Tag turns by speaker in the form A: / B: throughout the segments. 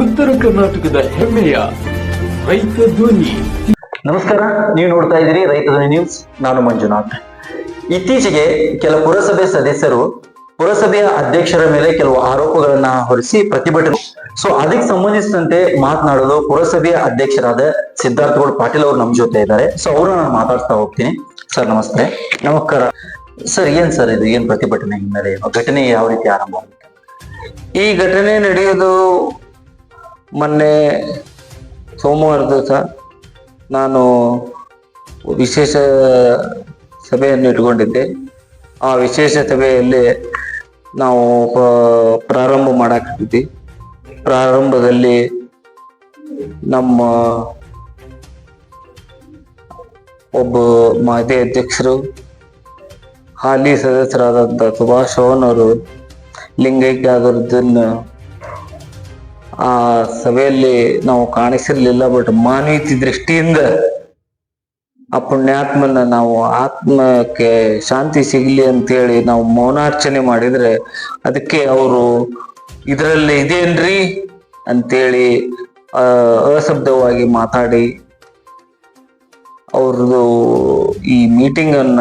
A: ಉತ್ತರ ಕರ್ನಾಟಕದ ಹೆಮ್ಮೆಯ ರೈತ ಧ್ವನಿ.
B: ನಮಸ್ಕಾರ, ನೀವು ನೋಡ್ತಾ ಇದ್ದೀರಿ ರೈತ ಧ್ವನಿ ನ್ಯೂಸ್. ನಾನು ಮಂಜುನಾಥ್. ಇತ್ತೀಚೆಗೆ ಕೆಲ ಪುರಸಭೆ ಸದಸ್ಯರು ಪುರಸಭೆಯ ಅಧ್ಯಕ್ಷರ ಮೇಲೆ ಕೆಲವು ಆರೋಪಗಳನ್ನ ಹೊರಿಸಿ ಪ್ರತಿಭಟನೆ. ಸೊ ಅದಕ್ಕೆ ಸಂಬಂಧಿಸಿದಂತೆ ಮಾತನಾಡಲು ಪುರಸಭೆಯ ಅಧ್ಯಕ್ಷರಾದ ಸಿದ್ಧಾರ್ಥ ಗೌಡ್ ಪಾಟೀಲ್ ಅವರು ನಮ್ಮ ಜೊತೆ ಇದ್ದಾರೆ. ಸೊ ಅವರು ನಾನು ಮಾತಾಡ್ತಾ ಹೋಗ್ತೀನಿ. ಸರ್ ನಮಸ್ತೆ. ನಮಸ್ಕಾರ. ಸರ್ ಏನ್ ಸರ್ ಇದು? ಏನ್ ಪ್ರತಿಭಟನೆ ಹಿನ್ನೆಲೆ? ಘಟನೆ ಯಾವ ರೀತಿ ಆರಂಭ
C: ಈ ಘಟನೆ ನಡೆಯೋದು ಮೊನ್ನೆ ಸೋಮವಾರ ದಿವಸ ನಾನು ವಿಶೇಷ ಸಭೆಯನ್ನು ಇಟ್ಕೊಂಡಿದ್ದೆ. ಆ ವಿಶೇಷ ಸಭೆಯಲ್ಲಿ ನಾವು ಪ್ರಾರಂಭ ಮಾಡಾಕಿದ್ವಿ ಪ್ರಾರಂಭದಲ್ಲಿ ನಮ್ಮ ಒಬ್ಬ ಮಾಜಿ ಅಧ್ಯಕ್ಷರು, ಹಾಲಿ ಸದಸ್ಯರಾದಂಥ ಸುಭಾಷ್ ಅವನವರು ಲಿಂಗೈಕ್ಯ ಆದರದನ್ನ ಆ ಸಭೆಯಲ್ಲಿ ನಾವು ಕಾಣಿಸಿರ್ಲಿಲ್ಲ ಬಟ್ ಮಾನವೀಯತೆ ದೃಷ್ಟಿಯಿಂದ ಆ ಪುಣ್ಯಾತ್ಮನ ನಾವು ಆತ್ಮಕ್ಕೆ ಶಾಂತಿ ಸಿಗ್ಲಿ ಅಂತೇಳಿ ನಾವು ಮೌನಾರ್ಚನೆ ಮಾಡಿದ್ರೆ ಅದಕ್ಕೆ ಅವರು ಇದರಲ್ಲಿ ಇದೇನ್ರಿ ಅಂತೇಳಿ ಅಶಬ್ದವಾಗಿ ಮಾತಾಡಿ ಅವ್ರದ್ದು ಈ ಮೀಟಿಂಗ್ ಅನ್ನ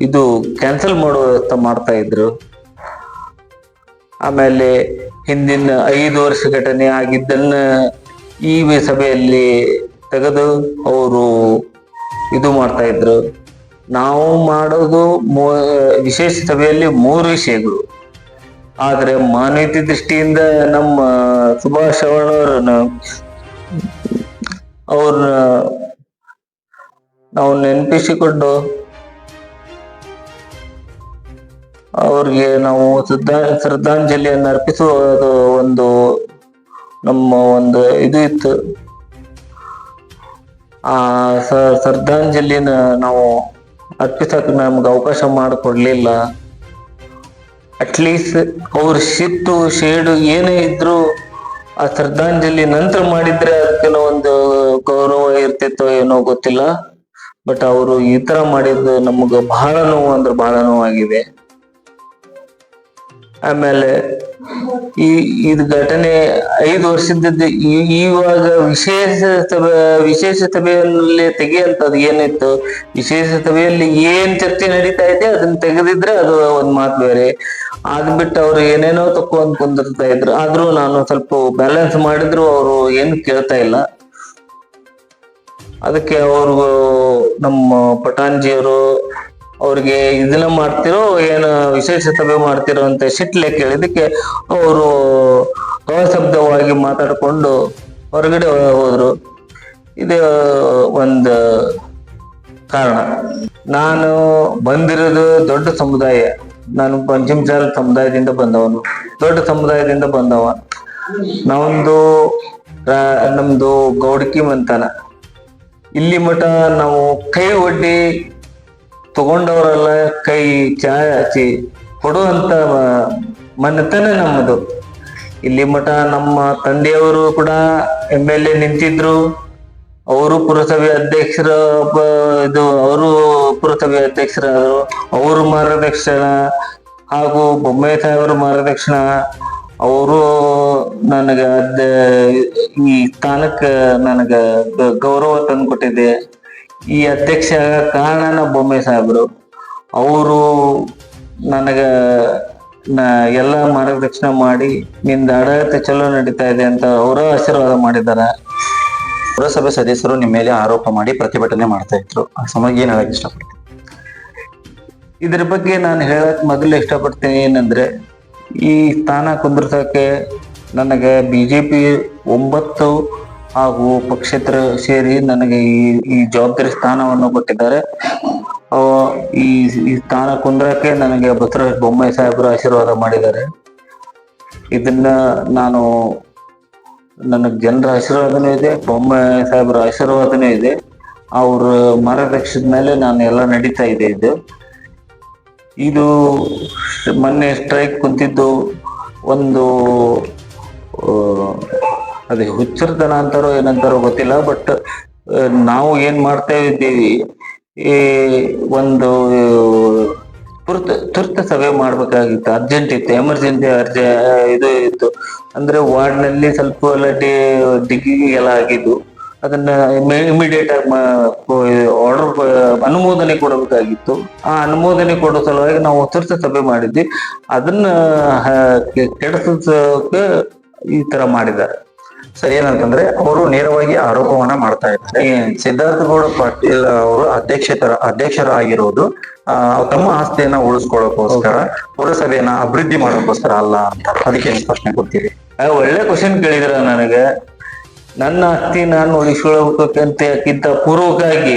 C: ಇದು ಕ್ಯಾನ್ಸಲ್ ಮಾಡುವ ಮಾಡ್ತಾ ಇದ್ರು. ಆಮೇಲೆ ಹಿಂದಿನ ಐದು ವರ್ಷ ಘಟನೆ ಆಗಿದ್ದನ್ನ ಈ ಸಭೆಯಲ್ಲಿ ತೆಗೆದು ಅವರು ಇದು ಮಾಡ್ತಾ ಇದ್ರು. ನಾವು ಮಾಡೋದು ವಿಶೇಷ ಸಭೆಯಲ್ಲಿ ಮೂರು ವಿಷಯಗಳು. ಆದ್ರೆ ಮಾನವೀಯತೆ ದೃಷ್ಟಿಯಿಂದ ನಮ್ಮ ಸುಭಾಷ್ ಅವರನ್ನ, ಅವ್ರನ್ನ ನಾವು ನೆನಪಿಸಿಕೊಂಡು ಅವ್ರಿಗೆ ನಾವು ಶ್ರದ್ಧಾ, ಶ್ರದ್ಧಾಂಜಲಿಯನ್ನು ಅರ್ಪಿಸುವ ಒಂದು ನಮ್ಮ ಒಂದು ಇದು ಇತ್ತು. ಆ ಶ್ರದ್ಧಾಂಜಲಿನ ನಾವು ಅರ್ಪಿಸಕ್ಕೆ ನಮ್ಗೆ ಅವಕಾಶ ಮಾಡಿಕೊಡ್ಲಿಲ್ಲ. ಅಟ್ಲೀಸ್ಟ್ ಅವ್ರ ಶಿತ್ತು ಶೇಡು ಏನೇ ಇದ್ರು ಆ ಶ್ರದ್ಧಾಂಜಲಿ ನಂತರ ಮಾಡಿದ್ರೆ ಅದಕ್ಕೆ ಒಂದು ಗೌರವ ಇರ್ತಿತ್ತೋ ಏನೋ ಗೊತ್ತಿಲ್ಲ. ಬಟ್ ಅವರು ಈ ತರ ಮಾಡಿದ್ದು ನಮಗ ಬಹಳ ನೋವು ಅಂದ್ರೆ ಬಹಳ ನೋವಾಗಿದೆ. ಆಮೇಲೆ ಈ ಇದು ಘಟನೆ ಐದು ವರ್ಷದ್ದು ಇವಾಗ ವಿಶೇಷ ಸಭೆ, ವಿಶೇಷ ಸಭೆಯಲ್ಲಿ ತೆಗೆಯಂತದ್ದು ಏನಿತ್ತು? ವಿಶೇಷ ಸಭೆಯಲ್ಲಿ ಏನ್ ಚರ್ಚೆ ನಡೀತಾ ಇದೆ, ಅದನ್ನ ತೆಗೆದಿದ್ರೆ ಅದು ಒಂದ್ ಮಾತು ಬೇರೆ. ಅದ್ ಬಿಟ್ಟು ಅವ್ರು ಏನೇನೋ ತಕೊಂಡ್ ಕುಂದಿರ್ತಾ ಇದ್ರು. ಆದ್ರೂ ನಾನು ಸ್ವಲ್ಪ ಬ್ಯಾಲೆನ್ಸ್ ಮಾಡಿದ್ರು ಅವರು ಏನು ಕೇಳ್ತಾ ಇಲ್ಲ. ಅದಕ್ಕೆ ಅವ್ರಿಗೂ ನಮ್ಮ ಪಟಾನ್ಜಿಯವರು ಅವ್ರಿಗೆ ಇದನ್ನ ಮಾಡ್ತಿರೋ, ಏನು ವಿಶೇಷ ಸಭೆ ಮಾಡ್ತಿರೋ ಅಂತ ಸಿಟ್ಲೆ ಕೇಳಿದಕ್ಕೆ ಅವರು ಅಶಬ್ದವಾಗಿ ಮಾತಾಡಿಕೊಂಡು ಹೊರಗಡೆ ಹೋದ್ರು. ಇದು ಒಂದು ಕಾರಣ. ನಾನು ಬಂದಿರೋದು ದೊಡ್ಡ ಸಮುದಾಯ. ನಾನು ಪಂಚಮಚಾರ ಸಮುದಾಯದಿಂದ ಬಂದವನು. ದೊಡ್ಡ ಸಮುದಾಯದಿಂದ ಬಂದವ. ನಾವೊಂದು ರಾ- ನಮ್ದು ಗೌಡಕಿ ಮಂತನ. ಇಲ್ಲಿ ಮಠ ನಾವು ಕೈ ಒಡ್ಡಿ ತಗೊಂಡವರೆಲ್ಲ ಕೈ ಚಾಚಿ ಕೊಡುವಂತ ಮನೆತನ ನಮ್ಮದು. ಇಲ್ಲಿ ಮಠ ನಮ್ಮ ತಂದೆಯವರು ಕೂಡ ಎಂ ಎಲ್ ಎ ನಿಂತಿದ್ರು. ಅವರು ಪುರಸಭೆ ಅಧ್ಯಕ್ಷರ ಇದು, ಅವರು ಪುರಸಭೆ ಅಧ್ಯಕ್ಷರಾದರು. ಅವರು ಮಾರ್ಗದರ್ಶನ ಹಾಗೂ ಬೊಮ್ಮಾಯಿ ಸಾಹೇಬರ ಮಾರ್ಗದರ್ಶನ. ಅವರು ನನಗೆ ಈ ಸ್ಥಾನಕ್ಕೆ ನನಗೆ ಗೌರವ ಗೌರವ ತಂದುಕೊಟ್ಟಿದೆ ಈ ಅಧ್ಯಕ್ಷ ಕಾರಣನ ಬೊಮ್ಮೆ ಸಾಹೇಬರು, ಅವರು ನನಗ ಎಲ್ಲ ಮಾರ್ಗದರ್ಶನ ಮಾಡಿ ನಿಂದ ಆಡಳಿತ ಚಲೋ ನಡೀತಾ ಇದೆ ಅಂತ ಅವರ ಆಶೀರ್ವಾದ ಮಾಡಿದ್ದಾರೆ
B: ಪುರಸಭೆ ಸದಸ್ಯರು ನಿಮ್ಮ ಮೇಲೆ ಆರೋಪ ಮಾಡಿ ಪ್ರತಿಭಟನೆ ಮಾಡ್ತಾ ಇದ್ರು. ಆ ಸಮಯ ಏನ್ ಹೇಳಕ್ ಇಷ್ಟಪಡ್ತೀನಿ?
C: ಇದ್ರ ಬಗ್ಗೆ ನಾನು ಹೇಳಕ್ ಮೊದಲು ಇಷ್ಟಪಡ್ತೀನಿ ಏನಂದ್ರೆ, ಈ ಸ್ಥಾನ ಕುಂದಿರ್ಸಕ್ಕೆ ನನಗೆ ಬಿಜೆಪಿ ಒಂಬತ್ತು ಹಾಗೂ ಪಕ್ಷೇತರ ಸೇರಿ ನನಗೆ ಈ ಈ ಜವಾಬ್ದಾರಿ ಸ್ಥಾನವನ್ನು ಕೊಟ್ಟಿದ್ದಾರೆ. ಈ ಈ ಸ್ಥಾನ ಕುಂದ್ರಕ್ಕೆ ನನಗೆ ಬಸವರಾಜ ಬೊಮ್ಮಾಯಿ ಸಾಹೇಬರು ಆಶೀರ್ವಾದ ಮಾಡಿದ್ದಾರೆ. ಇದನ್ನ ನಾನು, ನನಗೆ ಜನರ ಆಶೀರ್ವಾದನೂ ಇದೆ, ಬೊಮ್ಮಾಯಿ ಸಾಹೇಬರ ಆಶೀರ್ವಾದನೂ ಇದೆ. ಅವ್ರ ಮಾರ್ಗದರ್ಶನದ ಮೇಲೆ ನಾನು ಎಲ್ಲ ನಡೀತಾ ಇದೆ ಇದು. ಇದು ಮೊನ್ನೆ ಸ್ಟ್ರೈಕ್ ಕುಂತಿದ್ದು ಒಂದು ಅದೇ ಹುಚ್ಚರತನ ಅಂತಾರೋ ಏನಂತಾರೋ ಗೊತ್ತಿಲ್ಲ ಬಟ್ ನಾವು ಏನ್ ಮಾಡ್ತಾ ಇದ್ದೀವಿ, ಈ ಒಂದು ತುರ್ತು, ತುರ್ತ ಸಭೆ ಮಾಡ್ಬೇಕಾಗಿತ್ತು ಅರ್ಜೆಂಟ್ ಇತ್ತು ಎಮರ್ಜೆನ್ಸಿ ಅರ್ಜೆ ಇದು ಇತ್ತು. ಅಂದ್ರೆ ವಾರ್ಡ್ನಲ್ಲಿ ಸ್ವಲ್ಪ ಎಲ್ಲ ಡಿಗ್ಗಿ ಎಲ್ಲ ಆಗಿದ್ದು, ಅದನ್ನ ಇಮಿಡಿಯೇಟ್ ಆಗಿ ಆರ್ಡರ್ ಅನುಮೋದನೆ ಕೊಡಬೇಕಾಗಿತ್ತು. ಆ ಅನುಮೋದನೆ ಕೊಡೋ ಸಲುವಾಗಿ ನಾವು ತುರ್ತು ಸಭೆ ಮಾಡಿದ್ವಿ. ಅದನ್ನ ಕೆಡಿಸೋಕೆ ಈ ತರ ಮಾಡಿದ್ದಾರೆ.
B: ಸರಿ ಏನಂತಂದ್ರೆ ಅವರು ನೇರವಾಗಿ ಆರೋಪವನ್ನ ಮಾಡ್ತಾ ಇದ್ದಾರೆ.
C: ಸಿದ್ಧಾರ್ಥಗೌಡ
B: ಸಿದ್ಧಾರ್ಥ ಗೌಡ ಪಾಟೀಲ್ ಅವರು ಅಧ್ಯಕ್ಷತರ, ಅಧ್ಯಕ್ಷರಾಗಿರೋದು ತಮ್ಮ ಆಸ್ತಿಯನ್ನ ಉಳಿಸ್ಕೊಳ್ಳೋಕೋಸ್ಕರ, ಪುರಸಭೆಯನ್ನ ಅಭಿವೃದ್ಧಿ ಮಾಡೋಕೋಸ್ಕರ ಅಲ್ಲ ಅಂತ. ಅದಕ್ಕೆ ಪ್ರಶ್ನೆ
C: ಕೊಡ್ತೀವಿ ಒಳ್ಳೆ ಕ್ವಶನ್ ಕೇಳಿದ್ರ ನನಗೆ. ನನ್ನ ಆಸ್ತಿ ನಾನು ಉಳಿಸ್ಕೊಳ್ಬೇಕಂತಕ್ಕಿಂತ ಪೂರ್ವಕಾಗಿ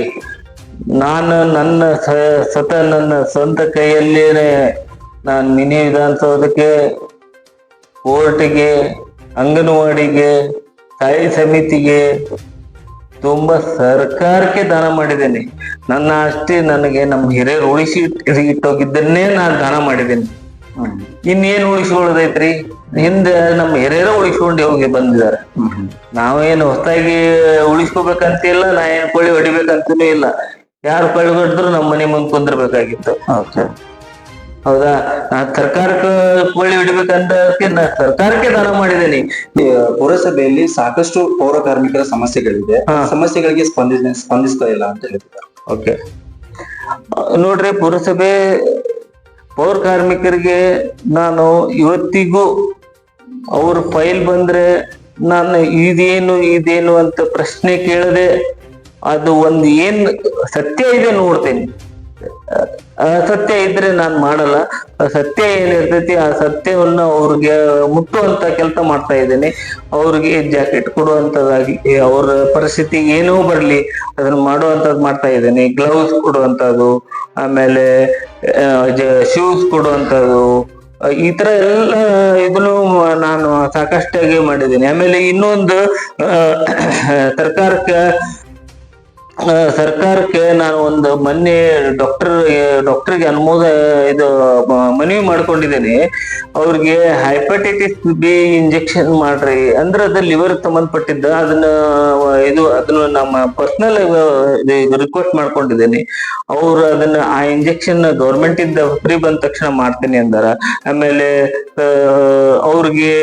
C: ನಾನು ನನ್ನ ಸತ ನನ್ನ ಸ್ವಂತ ಕೈಯಲ್ಲೇನೆ ನಾನು ಮಿನಿ ವಿಧಾನಸೌಧಕ್ಕೆ, ಕೋರ್ಟ್ಗೆ, ಅಂಗನವಾಡಿಗೆ ಸ್ಥಾಯಿ ಸಮಿತಿಗೆ ತುಂಬಾ ಸರ್ಕಾರಕ್ಕೆ ದಾನ ಮಾಡಿದ್ದೇನೆ. ನನ್ನ ಅಷ್ಟೇ ನನಗೆ ನಮ್ಮ ಹಿರಿಯರು ಉಳಿಸಿ ಇಟ್- ಇಟ್ಟೋಗಿದ್ದನ್ನೇ ನಾನು ದಾನ ಮಾಡಿದ್ದೇನೆ. ಇನ್ನೇನು ಉಳಿಸ್ಕೊಳ್ಳೋದೈತ್ರಿ? ಹಿಂದೆ ನಮ್ಮ ಹಿರಿಯರ ಉಳಿಸ್ಕೊಂಡು ಹೋಗಿ ಬಂದಿದ್ದಾರೆ. ನಾವೇನು ಹೊಸದಾಗಿ ಉಳಿಸ್ಕೋಬೇಕಂತಿಲ್ಲ, ನಾ ಏನ್ ಕೊಳ್ಳಿ ಹೊಡಿಬೇಕಂತಲೂ ಇಲ್ಲ. ಯಾರು ಕಳ್ಳಿ ಹೊಡೆದ್ರು ನಮ್ಮ ಮನೆ ಮುಂದೆ ಕುಂದಿರ್ಬೇಕಾಗಿತ್ತು. ಹೌದಾ? ನಾ ಸರ್ಕಾರಕ್ಕೆ ಹೊಡಿಬೇಕಂತ ನಾ ಸರ್ಕಾರಕ್ಕೆ ದಾನ ಮಾಡಿದ್ದೇನೆ.
B: ಪುರಸಭೆಯಲ್ಲಿ ಸಾಕಷ್ಟು ಪೌರ ಕಾರ್ಮಿಕರ ಸಮಸ್ಯೆಗಳಿದೆ. ಸಮಸ್ಯೆಗಳಿಗೆ ಸ್ಪಂದಿಸ ಸ್ಪಂದಿಸ್ತಾ ಇಲ್ಲ ಅಂತ ಹೇಳ್ತಾರೆ
C: ಓಕೆ. ನೋಡ್ರಿ ಪುರಸಭೆ ಪೌರ ಕಾರ್ಮಿಕರಿಗೆ ನಾನು ಇವತ್ತಿಗೂ ಅವ್ರ ಫೈಲ್ ಬಂದ್ರೆ ನಾನು ಇದೇನು ಇದೇನು ಅಂತ ಪ್ರಶ್ನೆ ಕೇಳದೆ ಅದು ಒಂದು ಏನ್ ಸತ್ಯ ಇದೆ ನೋಡ್ತೇನೆ. ಆ, ಸತ್ಯ ಇದ್ರೆ ನಾನ್ ಮಾಡಲ್ಲ. ಸತ್ಯ ಏನಿರ್ತೈತಿ, ಆ ಸತ್ಯವನ್ನ ಅವ್ರಿಗೆ ಮುಟ್ಟುವಂತ ಕೆಲಸ ಮಾಡ್ತಾ ಇದ್ದೇನೆ. ಅವ್ರಿಗೆ ಜಾಕೆಟ್ ಕೊಡುವಂತದಾಗಿ ಅವ್ರ ಪರಿಸ್ಥಿತಿ ಏನೂ ಬರ್ಲಿ, ಅದನ್ನ ಮಾಡುವಂತದ್ ಮಾಡ್ತಾ ಇದ್ದೇನೆ. ಗ್ಲೌಸ್ ಕೊಡುವಂತದ್ದು, ಆಮೇಲೆ ಶೂಸ್ ಕೊಡುವಂತದ್ದು ಈ ತರ ಎಲ್ಲ ಇದನ್ನು ನಾನು ಸಾಕಷ್ಟಾಗಿ ಮಾಡಿದ್ದೀನಿ. ಆಮೇಲೆ ಇನ್ನೊಂದು ಸರ್ಕಾರಕ್ಕೆ ಸರ್ಕಾರಕ್ಕೆ ನಾನು ಒಂದು ಮೊನ್ನೆ ಡಾಕ್ಟರ್ ಡಾಕ್ಟರ್ಗೆ ಅನುಮೋದ, ಇದು ಮನವಿ ಮಾಡ್ಕೊಂಡಿದ್ದೇನೆ. ಅವ್ರಿಗೆ ಹೈಪಟೈಟಿಸ್ ಬಿ ಇಂಜೆಕ್ಷನ್ ಮಾಡ್ರಿ. ಅಂದ್ರೆ ಅದು ಲಿವರ್ ಸಂಬಂಧಪಟ್ಟಿದ್ದ ಅದನ್ನ, ಇದು, ಅದನ್ನ ನಮ್ಮ ಪರ್ಸನಲ್ ರಿಕ್ವೆಸ್ಟ್ ಮಾಡ್ಕೊಂಡಿದ್ದೇನೆ. ಅವ್ರು ಅದನ್ನ, ಆ ಇಂಜೆಕ್ಷನ್ ಗೌರ್ಮೆಂಟ್ ಇಂದ ಫ್ರೀ ಬಂದ ತಕ್ಷಣ ಮಾಡ್ತೀನಿ ಅಂದಾರ. ಆಮೇಲೆ ಅವ್ರಿಗೆ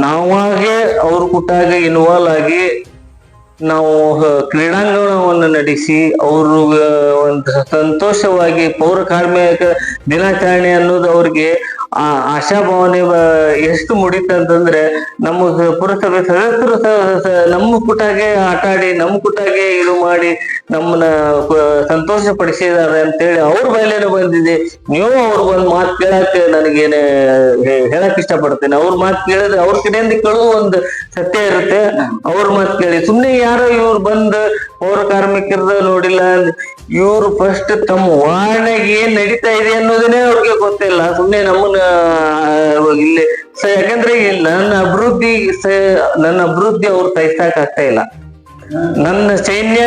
C: ನಾವಾಗೆ ಅವ್ರ ಕುಟ್ಟಾಗ ಇನ್ವಾಲ್ವ್ ಆಗಿ ನಾವು ಕ್ರೀಡಾಂಗಣವನ್ನು ನಡೆಸಿ ಅವರು ಒಂದು ಸಂತೋಷವಾಗಿ ಪೌರ ಕಾರ್ಮಿಕ ದಿನಾಚರಣೆ ಅನ್ನೋದು ಅವ್ರಿಗೆ ಆ ಆಶಾಭಾವನೆ ಬ- ಎಷ್ಟು ಮುಡಿತಂತಂದ್ರೆ ನಮ್ಮ ಸ- ಪುರಸಭೆ ಸದಸ್ಯರು ನಮ್ಮ ಪುಟಾಗೆ ಆಟ ಆಡಿ, ನಮ್ಮ ಪುಟಾಗೆ ಇದು ಮಾಡಿ ನಮ್ಮನ್ನ ಸಂತೋಷ ಪಡಿಸಿದ್ದಾರೆ ಅಂತೇಳಿ ಅವ್ರ ಬಯಲೇನೆ ಬಂದಿದೆ. ನೀವು ಅವ್ರಿಗೊಂದು ಮಾತು ಕೇಳಕ್ಕೆ ನನಗೇನೆ ಹೇಳಕ್ ಹೇಳಕ್ ಇಷ್ಟಪಡ್ತೇನೆ. ಅವ್ರ ಮಾತು ಕೇಳಿದ್ರೆ ಅವ್ರ ಕಡೆಯಿಂದ ಕೇಳುವ ಒಂದು ಸತ್ಯ ಇರುತ್ತೆ. ಅವ್ರ ಮಾತು ಕೇಳಿ. ಸುಮ್ನೆ ಯಾರೋ ಇವ್ರು ಬಂದು ಪೌರ ಕಾರ್ಮಿಕರದ ನೋಡಿಲ್ಲ ಇವ್ರು ಫಸ್ಟ್ ತಮ್ಮ ವಾರ್ಡ್ನಾಗ ಏನ್ ನಡೀತಾ ಇದೆ ಅನ್ನೋದನ್ನೇ ಅವ್ರಿಗೆ ಗೊತ್ತಿಲ್ಲ. ಸುಮ್ನೆ ನಮ್ಮನ್ನ ಇಲ್ಲಿ ಸೊ ಯಾಕಂದ್ರೆ ಇಲ್ಲಿ ನನ್ನ ಅಭಿವೃದ್ಧಿ ಸ- ನನ್ನ ಅಭಿವೃದ್ಧಿ ಅವ್ರು ಸಹಿಸಕ್ ಆಗ್ತಾ ಇಲ್ಲ. ನನ್ನ ಸೈನ್ಯ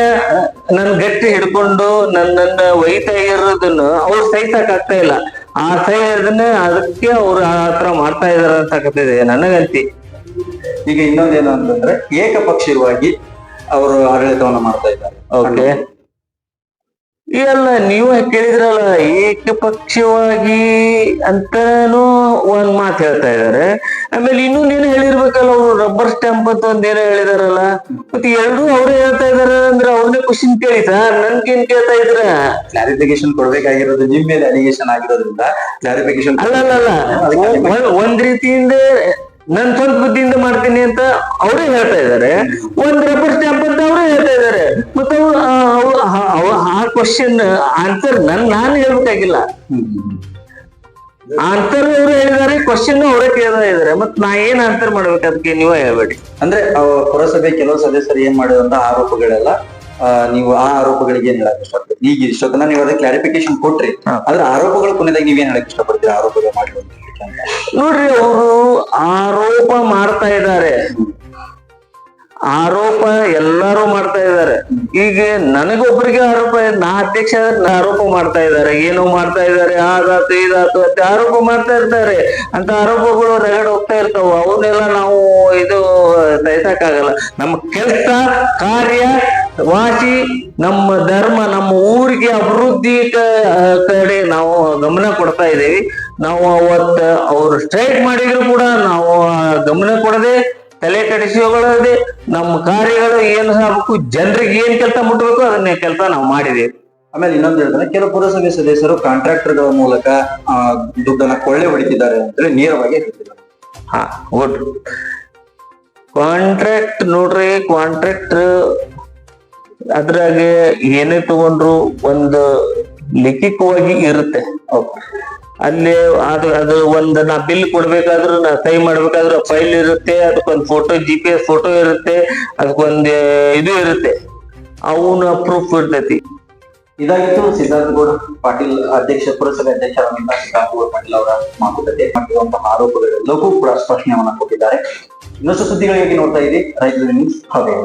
C: ನನ್ ಗಟ್ಟಿ ಹಿಡ್ಕೊಂಡು ನನ್ನನ್ನ ಒಯ್ತಾ ಇರೋದನ್ನ ಅವ್ರು ಸಹಿಸಕ್ ಆಗ್ತಾ ಇಲ್ಲ. ಆ ಸಹಿದನ್ನ ಅದಕ್ಕೆ ಅವ್ರು ಆ ತರ ಮಾಡ್ತಾ ಇದಾರ ಅಂತ ನನಗಂತಿ.
B: ಈಗ ಇನ್ನೊಂದೇನು ಅಂತಂದ್ರೆ ಏಕಪಕ್ಷೀಯವಾಗಿ ಅವರು ಆಡಳಿತವನ್ನ ಮಾಡ್ತಾ ಇದ್ದಾರೆ.
C: ಓಕೆ ಎಲ್ಲ ನೀವು ಕೇಳಿದ್ರಲ್ಲ ಏಕಪಕ್ಷವಾಗಿ ಅಂತಾನು ಒಂದ್ ಮಾತು ಹೇಳ್ತಾ ಇದಾರೆ. ಆಮೇಲೆ ಇನ್ನೊಂದ್ ಏನು ಹೇಳಿರ್ಬೇಕಲ್ಲ ಅವ್ರು ರಬ್ಬರ್ ಸ್ಟ್ಯಾಂಪ್ ಅಂತ ಒಂದ್ ಏನೋ ಹೇಳಿದಾರಲ್ಲ. ಮತ್ತೆ ಎರಡೂ ಅವ್ರು ಹೇಳ್ತಾ ಇದಾರೆ ಅಂದ್ರೆ ಅವ್ರನ್ನೇ ಕ್ವಶನ್ ಕೇಳಿದ. ನನ್ಗೇನ್ ಕೇಳ್ತಾ ಇದ್ರ
B: ಕ್ಲಾರಿಫಿಕೇಶನ್ ಕೊಡ್ಬೇಕಾಗಿರೋದು ನಿಮ್ ಮೇಲೆ ಅಲಿಗೇಷನ್ ಆಗಿರೋದ್ರಿಂದ ಕ್ಲಾರಿಫಿಕೇಶನ್
C: ಅಲ್ಲ ಅಲ್ಲ ಒಂದ್ ರೀತಿಯಿಂದ ನನ್ ಸ್ವಂತ ಬುದ್ಧಿಯಿಂದ ಮಾಡ್ತೀನಿ ಅಂತ ಅವರೇ ಹೇಳ್ತಾ ಇದಾರೆ ಒಂದ್ ರಬ್ಬರ್ ಸ್ಟ್ಯಾಂಪ್ ಅಂತ ಅವರೇ ಹೇಳ್ತಾ ಇದಾರೆ ಮತ್ತೆ ಆ- ಕ್ವಶನ್ ಆನ್ಸರ್ ನನ್, ನಾನು ಹೇಳ್ಬೇಕಾಗಿಲ್ಲ. ಆನ್ಸರ್ ಅವರು ಹೇಳಿದಾರೆ ಕ್ವಶನ್ ಅವರೇ ಕೇಳ್ತಾ ಇದ್ದಾರೆ. ಮತ್ ನಾ ಏನ್ ಆನ್ಸರ್ ಮಾಡ್ಬೇಕು ಅದಕ್ಕೆ ನೀವೇ ಹೇಳ್ಬೇಡಿ.
B: ಅಂದ್ರೆ ಪುರಸಭೆ ಕೆಲವು ಸದಸ್ಯರು ಏನ್ ಮಾಡಿದಂತ ಆರೋಪಗಳೆಲ್ಲ ನೀವು ಆ ಆರೋಪಗಳಿಗೆ ಏನ್ ಹೇಳಕ್ ಇಷ್ಟಪಡ್ತೀರಿ ಈಗ ಇಷ್ಟೊತ್ತನ ನೀವು ಅದಕ್ಕೆ ಕ್ಲಾರಿಫಿಕೇಶನ್ ಕೊಟ್ರಿ. ಆದ್ರೆ ಆರೋಪಗಳ ಕೊನೆದಾಗ ನೀವೇನ್ ಹೇಳಕ್ ಇಷ್ಟಪಡ್ತೀರಿ ಆರೋಪಗಳು ಮಾಡಿರುವಂತ
C: ನೋಡ್ರಿ ಅವರು ಆರೋಪ ಮಾಡ್ತಾ ಇದ್ದಾರೆ ಆರೋಪ ಎಲ್ಲರೂ ಮಾಡ್ತಾ ಇದ್ದಾರೆ ಈಗ ನನಗೊಬ್ಬರಿಗೆ ಆರೋಪ ನಾ ಅಧ್ಯಕ್ಷ ಆರೋಪ ಮಾಡ್ತಾ ಇದ್ದಾರೆ ಏನೋ ಮಾಡ್ತಾ ಇದ್ದಾರೆ ಆದಾತು ಇದಾತು ಅಂತ ಆರೋಪ ಮಾಡ್ತಾ ಇರ್ತಾರೆ ಅಂತ ಆರೋಪಗಳು ರಗಡ್ ಹೋಗ್ತಾ ಇರ್ತಾವ ಅವನ್ನೆಲ್ಲ ನಾವು ಇದು ಸಹಿಸಕ್ಕಾಗಲ್ಲ ನಮ್ಮ ಕೆಲಸ ಕಾರ್ಯ ವಾಸಿ ನಮ್ಮ ಧರ್ಮ ನಮ್ಮ ಊರಿಗೆ ಅಭಿವೃದ್ಧಿ ಕಡೆ ನಾವು ಗಮನ ಕೊಡ್ತಾ ಇದ್ದೀವಿ. ನಾವು ಅವತ್ತ ಅವ್ರು ಸ್ಟ್ರೈಕ್ ಮಾಡಿದ್ರು ಕೂಡ ನಾವು ಗಮನ ಕೊಡದೆ ತಲೆ ಕೆಡಿಸಿಕೊಳ್ಳದೆ ನಮ್ಮ ಕಾರ್ಯಗಳು ಏನು ಸಾಕು ಜನರಿಗೆ ಏನ್ ಕೆಲಸ ಮುಟ್ಟಬೇಕು ಅದನ್ನೇ ಕೆಲಸ ನಾವು ಮಾಡಿದೇವೆ
B: ಆಮೇಲೆ ಇನ್ನೊಂದು ಹೇಳ್ತಾರೆ ಕೆಲವು ಪುರಸಭೆ ಸದಸ್ಯರು ಕಾಂಟ್ರಾಕ್ಟರ್ಗಳ ಮೂಲಕ ಆ, ದುಡ್ಡನ್ನ ಕೊಳ್ಳೆ ಹೊಡಿತಿದ್ದಾರೆ ಅಂತೇಳಿ ನೇರವಾಗಿ ಹೇಳ್ತಿದ್ದಾರೆ.
C: ಹಾ ಗುಡ್ ಕಾಂಟ್ರಾಕ್ಟ್ ನೋಡ್ರಿ ಕಾಂಟ್ರಾಕ್ಟ್ ಅದ್ರಾಗೆ ಏನೇ ತಗೊಂಡ್ರು ಒಂದು ಲಿಖಿತವಾಗಿ ಇರುತ್ತೆ. ಅಲ್ಲಿ ಅದು ಅದು ಒಂದು ನಾ ಬಿಲ್ ಕೊಡ್ಬೇಕಾದ್ರೂ ನಾ ಸೈ ಮಾಡ್ಬೇಕಾದ್ರೂ ಫೈಲ್ ಇರುತ್ತೆ, ಅದಕ್ಕೊಂದು photo G P S photo ಇರುತ್ತೆ, ಅದಕ್ಕೊಂದ್ ಇದು ಇರುತ್ತೆ. ಅವನ ಪ್ರೂಫ್ ಇರ್ತೈತಿ.
B: ಇದಾಗಿತ್ತು ಸಿದ್ಧಾರ್ಥ ಗೌಡ ಪಾಟೀಲ್ ಅಧ್ಯಕ್ಷ, ಪುರಸಭೆ ಅಧ್ಯಕ್ಷರಾಗಿದ್ದ ಸಿದ್ಧಾರ್ಥ ಪಾಟೀಲ್ ಅವರ ಮಾತುಕತೆ ಮಾಡಿರುವಂತಹ ಆರೋಪಗಳೆಲ್ಲವೂ ಕೂಡ ಸ್ಪಷ್ಟನೆಯನ್ನ ಕೊಟ್ಟಿದ್ದಾರೆ. ಇನ್ನಷ್ಟು ಸುದ್ದಿಗಳಿಗಾಗಿ ನೋಡ್ತಾ ಇದ್ದೀವಿ ರೈತರ ನ್ಯೂಸ್. ಹೌದು